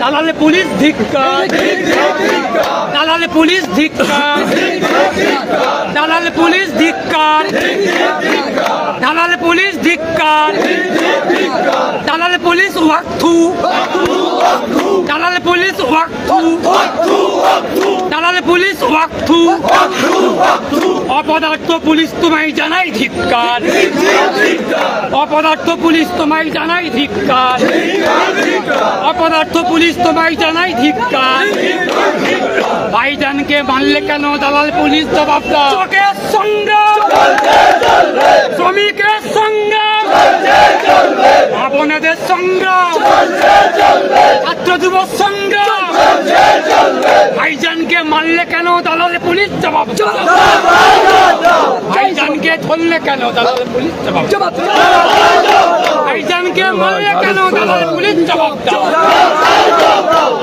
দালালে পুলিশ ধিক্কার। দালালে পুলিশ ধিক্কার। দালালে পুলিশ ধিক্কার। দালালে পুলিশ ধিক্কার। দালালে পুলিশ ওয়াক্থু দালালে পুলিশ ওয়াক্থু দালালে পুলিশ ওয়াক্থু অপদার্থ পুলিশ তোমায় জানাই ধিক্কার। অপদার্থ পুলিশ তোমায় জানাই ধিক্কার। অপদার্থ পুলিশ তোমায় জানাই ধিক্কার। ভাইজানকে মানলে কেন দালাল পুলিশ জবাব চোখের সংগ্রাম শ্রমিকের সংগ্রাম ভাবনেদের সংগ্রাম। ছাত্র যুব সংগ্রাম। ভাইজানকে মারলে কেন দালাল পুলিশ জবাব ভাইজানকে ধরলে কেন দালাল পুলিশ জবাব ভাইজানকে মারলে কেন দালাল পুলিশ জবাব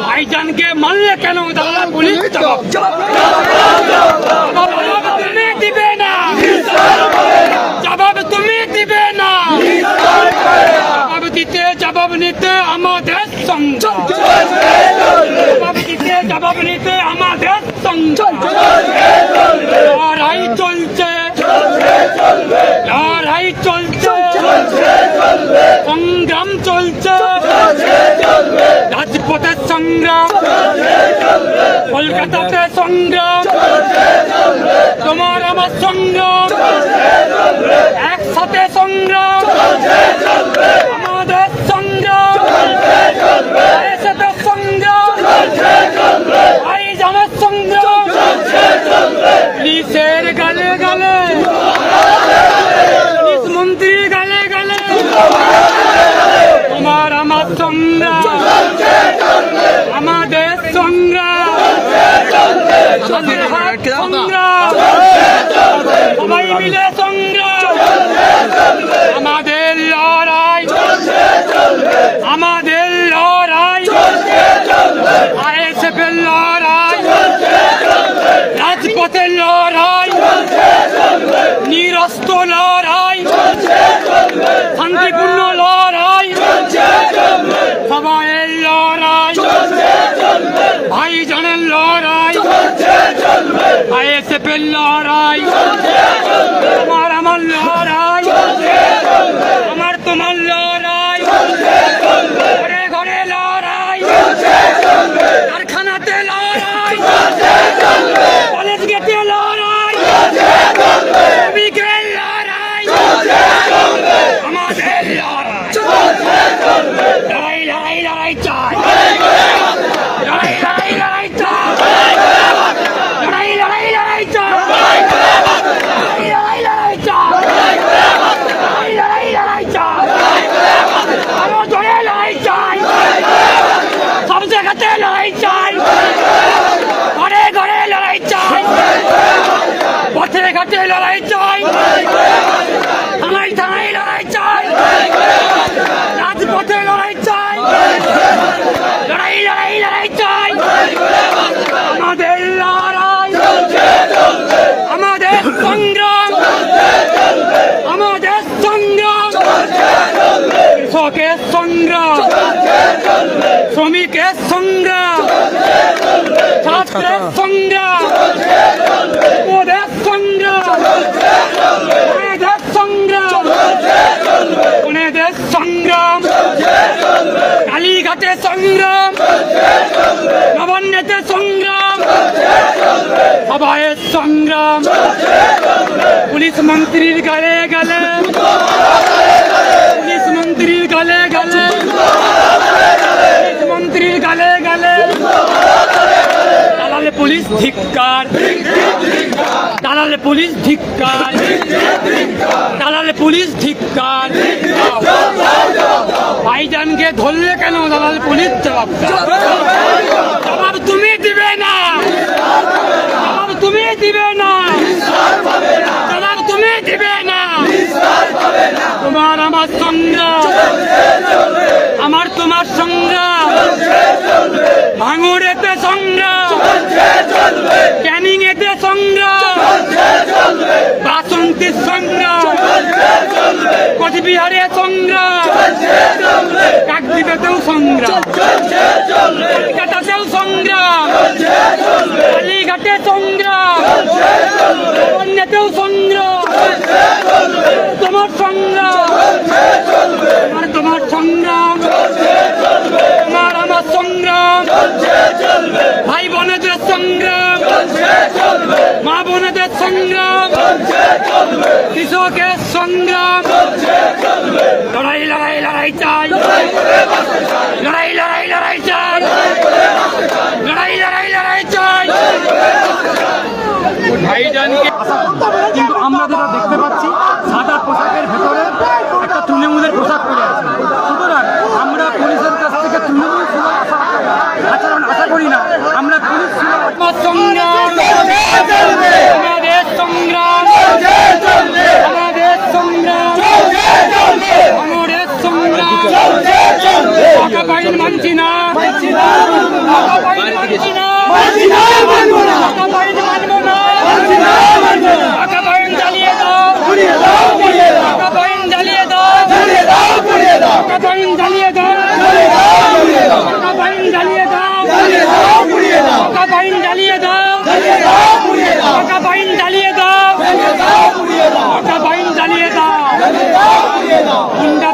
ভাইজানকে মারলে কেন দালাল পুলিশ জবাব তুমি দিবে না জবাব তুমি দিবে না জবাব দিতে জবাব নিতে আমাদের সংগ্রাম জবাব দিতে জবাব নিতে আমাদের সংগ্রাম লড়াই চলছে। লড়াই চলছে। সংগ্রাম চলছে। রাজপথের সংগ্রাম। কলকাতাতে সংগ্রাম। তোমার আমার সংগ্রাম একসাথে সংগ্রাম আমাদের সংগ্রাম একসাথে সংগ্রাম ভাইজানের সংগ্রাম পুলিশের গালে গালে পুলিশ মন্ত্রীর গালে গালে তোমার আমার সংগ্রাম আমাদের সংগ্রাম আমাদের হাত সংগ্রাম সবাই মিলে সংগ্রাম আমাদের লড়াই। আমাদের লড়াই। আইএসএফ এর লড়াই। রাজপথের লড়াই। নিরস্ত লড়াই। শান্তিপূর্ণ লড়াই। সবাইয়ের লড়াই। ভাইজানের লড়াই। আইএসএফ এর লড়াই তোমার আমার লড়াই আমার তোমার লড়াই ঘরে ঘরে লড়াই কারখানাতে লড়াই কলেজ গেটে লড়াই শ্রমিকের লড়াই আমাদের লড়াই লড়াই লড়াই লড়াই চাই লড়াই লড়াই লড়াই চাই লড়াই লড়াই লড়াই চাই লড়াই লড়াই চাই লড়াই লড়াই লড়াই চাই আরও জোরে লড়াই চাই সব জায়গাতে লড়াই চাই ঘরে ঘরে লড়াই চাই পথে লড়াই চাই থানায় থানায় লড়াই চাই রাজপথে লড়াই চাই লড়াই লড়াই লড়াই চাই আমাদের লড়াই আমাদের সংগ্রাম আমাদের সংগ্রাম কৃষকের সংগ্রাম শ্রমিকের সংগ্রাম ছাত্রের সংগ্রাম ওদের সংগ্রাম ওদের সংগ্রাম ওদের সংগ্রাম কালীঘাটে সংগ্রাম নবান্নেতে সংগ্রাম। সংগ্রাম। পুলিশ মন্ত্রীর গালে গেলে। পুলিশ মন্ত্রীর গালে গেলে। পুলিশ মন্ত্রীর গালে গেলে। দালালে পুলিশ ধিক্কার। দালালে পুলিশ ধিক্কার। দালালে পুলিশ ধিক্কার। ভাইজানকে ধরলে কেন দালালে পুলিশ জবাব দাও। জবাব তুমি দিবে না জবাব তুমি দিবে না। জবাব তুমি দিবে না। তোমার আমার সংগ্রাম আমার তোমার সংগ্রাম ভাঙুরেতে সংগ্রাম ক্যানিং এতে সংগ্রাম বাসন্তীর সংগ্রাম কোচবিহারে সংগ্রাম কাকদ্বীপেতেও সংগ্রাম বোনেদের সংগ্রাম। মা বোনেদের সংগ্রাম। কৃষকের সংগ্রাম। লড়াই লড়াই লড়াই চাই। লড়াই লড়াই লড়াই চাই। লড়াই লড়াই লড়াই চাই। ভাইজানকে কিন্তু আমরা যেটা দেখতে পাচ্ছি সাদা পোশাকের ভেতরে একটা তৃণমূলের পোশাক পরে আছে সুতরাং আমরা পুলিশের কাছ থেকে তৃণমূল সুলভ আচরণ- আচরণ আশা করি না আমরা পুলিশ সুলভ আমার সংগ্রাম আমাদের সংগ্রাম আমাদের সংগ্রাম আমাদের সংগ্রাম মানছি না। মানছি না। টাকা পাইন মানবো না। টাকা পাইন জ্বালিয়ে দাও। টাকা জ্বালিয়ে দাও। টাকা জ্বালিয়ে দাও। টাকা পাইন জ্বালিয়ে দাও। টাকা পাইন জ্বালিয়ে দাও। টাকা পাইন জ্বালিয়ে দাও। টাকা পাইন জ্বালিয়ে দাও। গুন্ডা